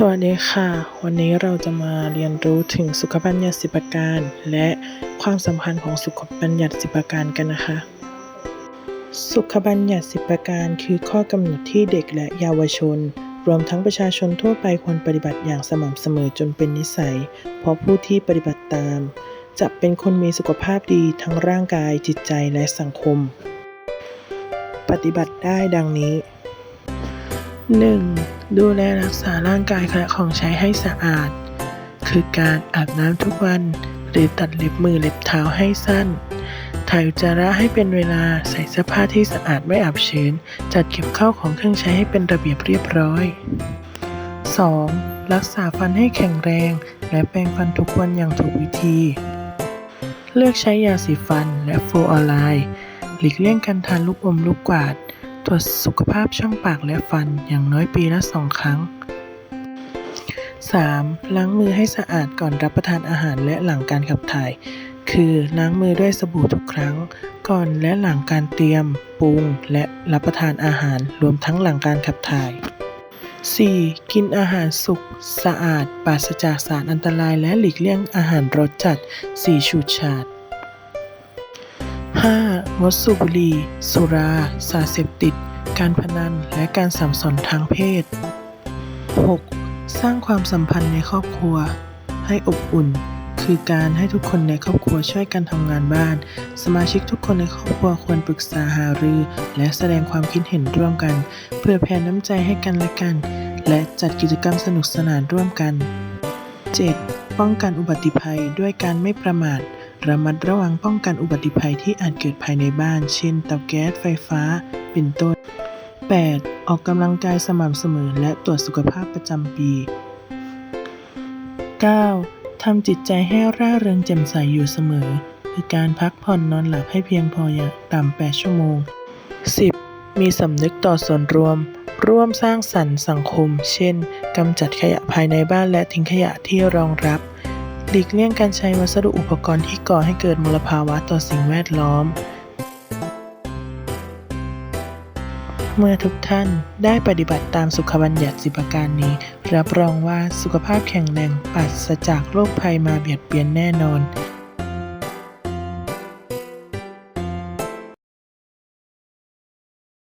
สวัสดีค่ะ วันนี้เราจะมาเรียนรู้ถึงสุขบัญญัติสิบประการ และความสำคัญของสุขบัญญัติสิบประการกันนะคะ สุขบัญญัติสิบประการคือข้อกำหนดที่เด็กและเยาวชน รวมทั้งประชาชนทั่วไปควรปฏิบัติอย่างสม่ำเสมอจนเป็นนิสัย เพราะผู้ที่ปฏิบัติตาม จะเป็นคนมีสุขภาพดีทั้งร่างกายจิตใจและสังคม ปฏิบัติได้ดังนี้ 1. ดูแลรักษาร่างกายและของใช้ให้สะอาด คือการอาบน้ำทุกวัน หรือตัดเล็บมือเล็บเท้าให้สั้น ถ่ายอุจจาระให้เป็นเวลาใส่เสื้อผ้าที่สะอาดไม่อับชื้น จัดเก็บข้าวของเครื่องใช้ให้เป็นระเบียบเรียบร้อย 2. รักษาฟันให้แข็งแรง และแปรงฟันทุกวันอย่างถูกวิธี เลือกใช้ยาสีฟันและฟลูออไรด์หลีกเลี่ยงการทานลูกอมลูกกวาด ตรวจสุขภาพช่องปากและฟันอย่างน้อยปีละสองครั้ง 3. ล้างมือให้สะอาดก่อนรับประทานอาหารและหลังการขับถ่าย คือล้างมือด้วยสบู่ทุกครั้ง ก่อนและหลังการเตรียม ปรุง และรับประทานอาหารรวมทั้งหลังการขับถ่าย 4. กินอาหารสุกสะอาด ปราศจากสารอันตรายและหลีกเลี่ยงอาหารรสจัด สีฉูดฉาด 5. งดสูบบุหรี่ สุรา สารเสพติด การพนัน และการสัมสนทางเพศ 6. สร้างความสัมพันธ์ในครอบครัว ให้อบอุ่น คือการให้ทุกคนในครอบครัวช่วยกันทำงานบ้าน สมาชิกทุกคนในครอบครัวควรปรึกษาหารือ และแสดงความคิดเห็นร่วมกัน เพื่อแผ่น้ำใจให้กันและกัน และจัดกิจกรรมสนุกสนานร่วมกัน 7. ป้องกันอุบัติภัยด้วยการไม่ประมาท ระมัดระวังป้องกันอุบัติภัยที่อาจเกิดภายในบ้าน เช่น เตาแก๊สไฟฟ้า เป็นต้น 8. ออกกำลังกายสม่ำเสมอ และตรวจสุขภาพประจำปี 9. ทำจิตใจให้ร่าเริงแจ่มใสอยู่เสมอ คือการพักผ่อนนอนหลับให้เพียงพออย่างต่ำ 8 ชั่วโมง 10. มีสำนึกต่อส่วนรวม ร่วมสร้างสรรค์สังคม เช่น กำจัดขยะภายในบ้านและทิ้งขยะที่รองรับ หลีกเลี่ยงการใช้วัสดุอุปกรณ์ที่ก่อให้เกิดมลภาวะต่อสิ่งแวดล้อม เมื่อทุกท่านได้ปฏิบัติตามสุขบัญญัติสิบประการนี้ รับรองว่าสุขภาพแข็งแรงปราศจากโรคภัยมาเบียดเบียนแน่นอน